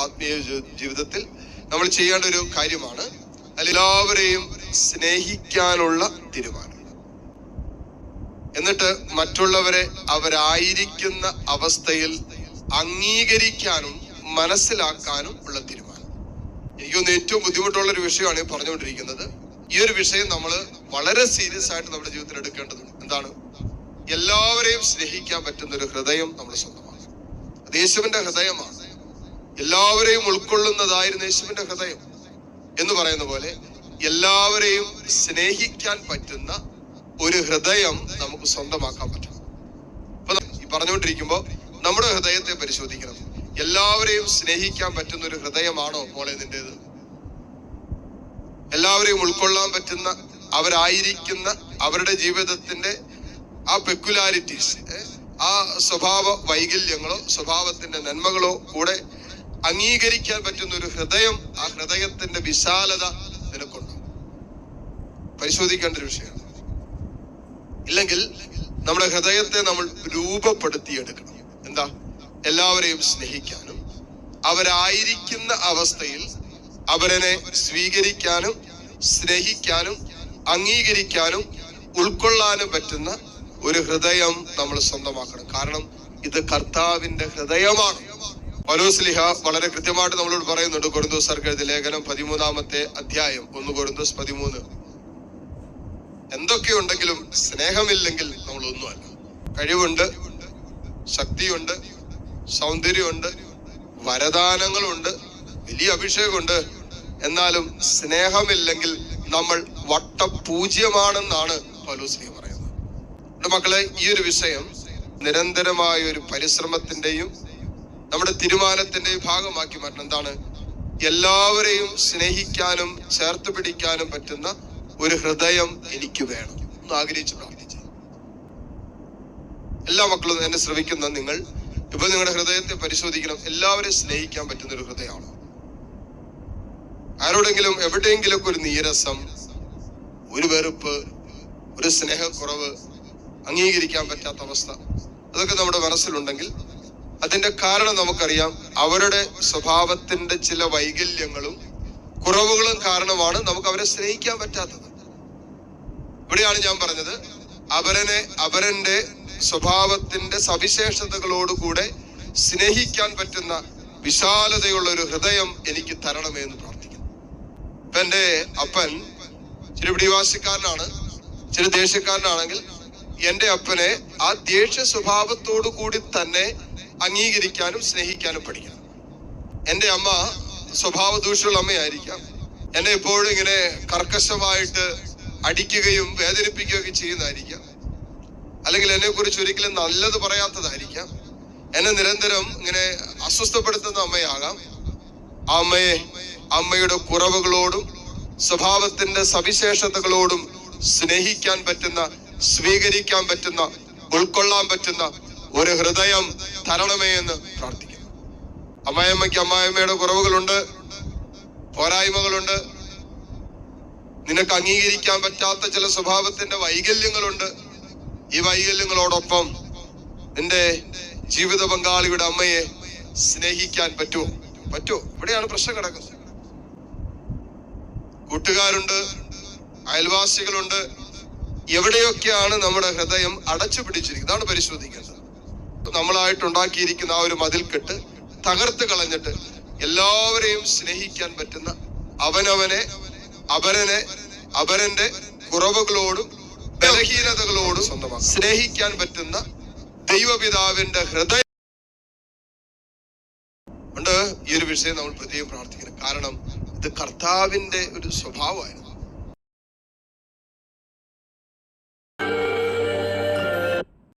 ആത്മീയ ജീവിതത്തിൽ നമ്മൾ ചെയ്യേണ്ട ഒരു കാര്യമാണ്. എല്ലാവരെയും സ്നേഹിക്കാനുള്ള തീരുമാനം. എന്നിട്ട് മറ്റുള്ളവരെ അവരായിരിക്കുന്ന അവസ്ഥയിൽ അംഗീകരിക്കാനും മനസ്സിലാക്കാനും ഉള്ള തീരുമാനം. എനിക്കൊന്ന് ഏറ്റവും ബുദ്ധിമുട്ടുള്ള ഒരു വിഷയമാണ് പറഞ്ഞുകൊണ്ടിരിക്കുന്നത്. ഈ ഒരു വിഷയം നമ്മൾ വളരെ സീരിയസ് ആയിട്ട് നമ്മുടെ ജീവിതത്തിൽ എടുക്കേണ്ടതുണ്ട്. എന്താണ്? എല്ലാവരെയും സ്നേഹിക്കാൻ പറ്റുന്ന ഒരു ഹൃദയം നമ്മൾ സ്വന്തമാണ്. യേശുവിന്റെ ഹൃദയമാണ്. എല്ലാവരെയും ഉൾക്കൊള്ളുന്നതായിരുന്നു യേശുവിന്റെ ഹൃദയം എന്ന് പറയുന്ന പോലെ എല്ലാവരെയും സ്നേഹിക്കാൻ പറ്റുന്ന ഒരു ഹൃദയം നമുക്ക് സ്വന്തമാക്കാൻ പറ്റും. അപ്പൊ ഈ പറഞ്ഞുകൊണ്ടിരിക്കുമ്പോ നമ്മുടെ ഹൃദയത്തെ പരിശോധിക്കണം. എല്ലാവരെയും സ്നേഹിക്കാൻ പറ്റുന്ന ഒരു ഹൃദയമാണോ മോളെ നിന്റേത്? എല്ലാവരെയും ഉൾക്കൊള്ളാൻ പറ്റുന്ന അവരായിരിക്കുന്ന അവരുടെ ജീവിതത്തിന്റെ ആ പെക്കുലാരിറ്റീസ് ആ സ്വഭാവ വൈകല്യങ്ങളോ സ്വഭാവത്തിന്റെ നന്മകളോ കൂടെ അംഗീകരിക്കാൻ പറ്റുന്ന ഒരു ഹൃദയം ആ ഹൃദയത്തിന്റെ വിശാലത നിനക്കുണ്ടോ? പരിശോധിക്കേണ്ട ഒരു വിഷയമാണ്. ഇല്ലെങ്കിൽ നമ്മുടെ ഹൃദയത്തെ നമ്മൾ രൂപപ്പെടുത്തിയെടുക്കണം. എന്താ? എല്ലാവരെയും സ്നേഹിക്കാനും അവരായിരിക്കുന്ന അവസ്ഥയിൽ അവരനെ സ്വീകരിക്കാനും സ്നേഹിക്കാനും അംഗീകരിക്കാനും ഉൾക്കൊള്ളാനും പറ്റുന്ന ഒരു ഹൃദയം നമ്മൾ സ്വന്തമാക്കണം. കാരണം ഇത് കർത്താവിന്റെ ഹൃദയമാണ്. പലോസ്ലിഹ വളരെ കൃത്യമായിട്ട് നമ്മളോട് പറയുന്നുണ്ട്. കൊറിന്തോസർക്ക് എഴുതിയ ലേഖനം പതിമൂന്നാമത്തെ അധ്യായം ഒന്ന് കൊറിന്തോസ് പതിമൂന്ന്. എന്തൊക്കെയുണ്ടെങ്കിലും സ്നേഹമില്ലെങ്കിൽ നമ്മൾ ഒന്നുമല്ല. കഴിവുണ്ട് ശക്തിയുണ്ട് സൗന്ദര്യമുണ്ട് വരദാനങ്ങളുണ്ട് വലിയ അഭിഷേകമുണ്ട്. എന്നാലും സ്നേഹമില്ലെങ്കിൽ നമ്മൾ വട്ടപൂജ്യമാണെന്നാണ് പൗലോസ്ലി പറയുന്നത്. മക്കളെ ഈ ഒരു വിഷയം നിരന്തരമായ ഒരു പരിശ്രമത്തിന്റെയും നമ്മുടെ തീരുമാനത്തിന്റെ ഭാഗമാക്കി മാറ്റണം. എന്താണ്? എല്ലാവരെയും സ്നേഹിക്കാനും ചേർത്ത് പിടിക്കാനും പറ്റുന്ന ഒരു ഹൃദയം എനിക്ക് വേണം. എന്ന് ആഗ്രഹിച്ചു പ്രാർത്ഥിച്ചു. എല്ലാ മക്കളും എന്നെ ശ്രമിക്കുന്ന നിങ്ങൾ ഇപ്പൊ നിങ്ങളുടെ ഹൃദയത്തെ പരിശോധിക്കണം. എല്ലാവരെയും സ്നേഹിക്കാൻ പറ്റുന്ന ഒരു ഹൃദയമാണ്? ആരോടെങ്കിലും എവിടെയെങ്കിലും ഒരു നീരസം ഒരു വെറുപ്പ് ഒരു സ്നേഹക്കുറവ് അംഗീകരിക്കാൻ പറ്റാത്ത അവസ്ഥ അതൊക്കെ നമ്മുടെ മനസ്സിലുണ്ടെങ്കിൽ അതിന്റെ കാരണം നമുക്കറിയാം. അവരുടെ സ്വഭാവത്തിന്റെ ചില വൈകല്യങ്ങളും കുറവുകളും കാരണമാണ് നമുക്ക് അവരെ സ്നേഹിക്കാൻ പറ്റാത്തത്. ഇവിടെയാണ് ഞാൻ പറഞ്ഞത്. അവരനെ അവരന്റെ സ്വഭാവത്തിന്റെ സവിശേഷതകളോടുകൂടെ സ്നേഹിക്കാൻ പറ്റുന്ന വിശാലതയുള്ള ഒരു ഹൃദയം എനിക്ക് തരണമേ എന്ന് പ്രാർത്ഥിക്കുന്നു. ഇപ്പൊ എന്റെ അപ്പൻ ഇച്ചിരി പിടിവാശിക്കാരനാണ്. ഇച്ചിരി ദേഷ്യക്കാരനാണെങ്കിൽ എന്റെ അപ്പനെ ആ ദേഷ്യ സ്വഭാവത്തോടു കൂടി തന്നെ അംഗീകരിക്കാനും സ്നേഹിക്കാനും പഠിക്കണം. എന്റെ അമ്മ സ്വഭാവ ദൂഷ്യമുള്ള അമ്മയായിരിക്കാം. എന്നെ എപ്പോഴും ഇങ്ങനെ കർക്കശമായിട്ട് അടിക്കുകയും വേദനിപ്പിക്കുകയൊക്കെ ചെയ്യുന്നതായിരിക്കാം. അല്ലെങ്കിൽ എന്നെ കുറിച്ച് ഒരിക്കലും നല്ലത് പറയാത്തതായിരിക്കാം. എന്നെ നിരന്തരം ഇങ്ങനെ അസ്വസ്ഥപ്പെടുത്തുന്ന അമ്മയാകാം. ആ അമ്മയെ അമ്മയുടെ കുറവുകളോടും സ്വഭാവത്തിന്റെ സവിശേഷതകളോടും സ്നേഹിക്കാൻ പറ്റുന്ന സ്വീകരിക്കാൻ പറ്റുന്ന ഉൾക്കൊള്ളാൻ പറ്റുന്ന ഒരു ഹൃദയം തരണമേ എന്ന് പ്രാർത്ഥിക്കുന്നു. അമ്മായിയമ്മയ്ക്ക് അമ്മായിയമ്മയുടെ കുറവുകളുണ്ട് പോരായ്മകളുണ്ട്. നിനക്ക് അംഗീകരിക്കാൻ പറ്റാത്ത ചില സ്വഭാവത്തിന്റെ വൈകല്യങ്ങളുണ്ട്. ഈ വൈകല്യങ്ങളോടൊപ്പം നിന്റെ ജീവിത പങ്കാളിയുടെ അമ്മയെ സ്നേഹിക്കാൻ പറ്റുമോ? പറ്റുമോ? ഇവിടെയാണ് പ്രശ്നം കിടക്കുന്നത്. കൂട്ടുകാരുണ്ട് അയൽവാസികളുണ്ട്. എവിടെയൊക്കെയാണ് നമ്മുടെ ഹൃദയം അടച്ചു പിടിച്ചിരിക്കുന്നത് അതാണ് പരിശോധിക്കേണ്ടത്. നമ്മളായിട്ട് ഉണ്ടാക്കിയിരിക്കുന്ന ആ ഒരു മതിൽ കെട്ട് തകർത്ത് കളഞ്ഞിട്ട് എല്ലാവരെയും സ്നേഹിക്കാൻ പറ്റുന്ന അവനവനെ അപരനെ അവരന്റെ കുറവുകളോടും ബലഹീനതകളോടും സ്നേഹിക്കാൻ പറ്റുന്ന ദൈവപിതാവിന്റെ ഹൃദയം. കൊണ്ട് ഈ ഒരു വിഷയം നമ്മൾ പ്രത്യേകം പ്രാർത്ഥിക്കണം. കാരണം ഇത് കർത്താവിന്റെ ഒരു സ്വഭാവമായിരുന്നു.